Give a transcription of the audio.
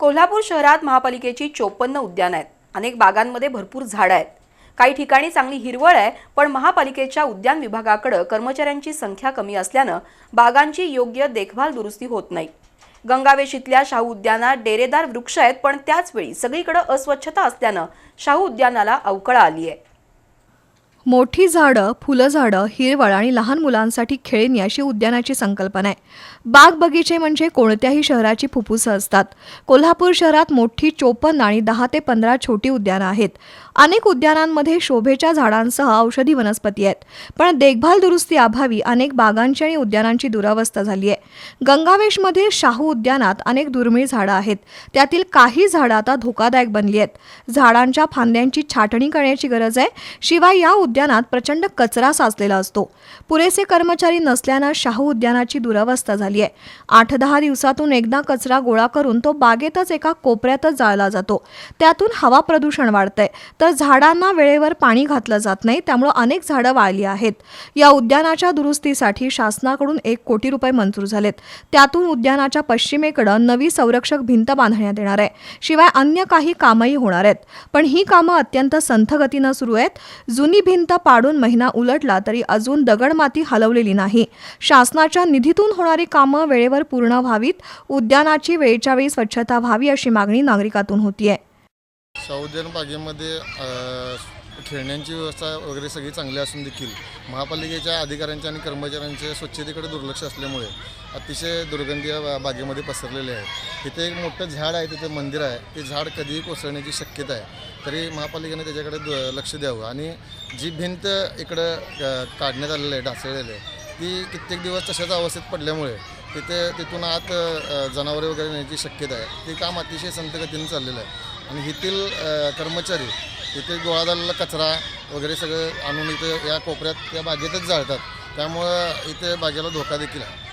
कोल्हापूर शहरात महापालिकेची चोपन्न उद्यानं आहेत. अनेक बागांमध्ये भरपूर झाडं आहेत. काही ठिकाणी चांगली हिरवळ आहे पण महापालिकेच्या उद्यान विभागाकडे कर्मचाऱ्यांची संख्या कमी असल्यानं बागांची योग्य देखभाल दुरुस्ती होत नाही. गंगावेश इथल्या शाहू उद्यानात डेरेदार वृक्ष आहेत पण त्याचवेळी सगळीकडे अस्वच्छता असल्यानं शाहू उद्यानाला अवकळा आली आहे मोठी झाडं फुलं झाडं हिरवळ आणि लहान मुलांसाठी खेळणी अशी उद्यानाची संकल्पना आहे. बाग बगीचे म्हणजे कोणत्याही शहराची फुफ्फुसं असतात. कोल्हापूर शहरात मोठी चोपन्न आणि दहा ते पंधरा छोटी उद्यानं आहेत. अनेक उद्यानांमध्ये शोभेच्या झाडांसह औषधी वनस्पती आहेत. पण देखभाल दुरुस्ती अभावी अनेक बागांची आणि उद्यानांची दुरावस्था झाली आहे. गंगावेशमधील शाहू उद्यानात अनेक दुर्मिळ झाडं आहेत. त्यातील काही झाडं आता धोकादायक बनली आहेत. झाडांच्या फांद्यांची छाटणी करण्याची गरज आहे. शिवाय या उद्यानात प्रचंड कचरा साचलेला असतो. पुरेसे कर्मचारी नसल्यानं शाहू उद्यानाची दुरावस्था झाली आहे. आठ दहा दिवसातून एकदा कचरा गोळा करून तो बागेतच एका कोपऱ्यातच जाळला जातो. त्यातून हवा प्रदूषण वाढतंय. तर झाडांना वेळेवर पाणी घातलं जात नाही त्यामुळं अनेक झाडं वाळली आहेत. या उद्यानाच्या दुरुस्तीसाठी शासनाकडून एक कोटी रुपये मंजूर झालेत. त्यातून उद्यानाच्या पश्चिमेकडं नवी संरक्षक भिंत बांधण्यात येणार आहे. शिवाय अन्य काही कामही होणार आहेत. पण ही कामं अत्यंत संथगतीनं सुरू आहेत. जुनी भिंत पाडून महिना उलटला तरी अजून दगडमाती हलवलेली नाही. शासनाच्या निधीतून होणारी कामं वेळेवर पूर्ण व्हावीत उद्यानाची वेळच्या वेळी स्वच्छता व्हावी अशी मागणी नागरिकातून होतीये. शाहूद्यान बागेमध्ये खेळण्यांची व्यवस्था वगैरे सगळी चांगली असून देखील महापालिकेच्या अधिकाऱ्यांच्या आणि कर्मचाऱ्यांचे स्वच्छतेकडे दुर्लक्ष असल्यामुळे अतिशय दुर्गंधी या बा- बागेमध्ये पसरलेले आहे तिथे एक मोठं झाड आहे तिथे मंदिर आहे. ते झाड कधीही कोसळण्याची शक्यता आहे. तरी महापालिकेने त्याच्याकडे लक्ष द्यावं आणि जी भिंत इकडं काढण्यात आलेलं आहे ढासळलेलं आहे ती कित्येक दिवस तशाच अवस्थेत पडल्यामुळे तिथे तिथून आत जनावरे वगैरे येण्याची शक्यता आहे. ते काम अतिशय संतगतीने चाललेलं आहे. आणि येथील कर्मचारी इथे गोळा झालेला कचरा वगैरे सगळं आणून इथे या कोपऱ्यात त्या बागेतच जाळतात. त्यामुळं इथे बागेला धोका देखील आहे.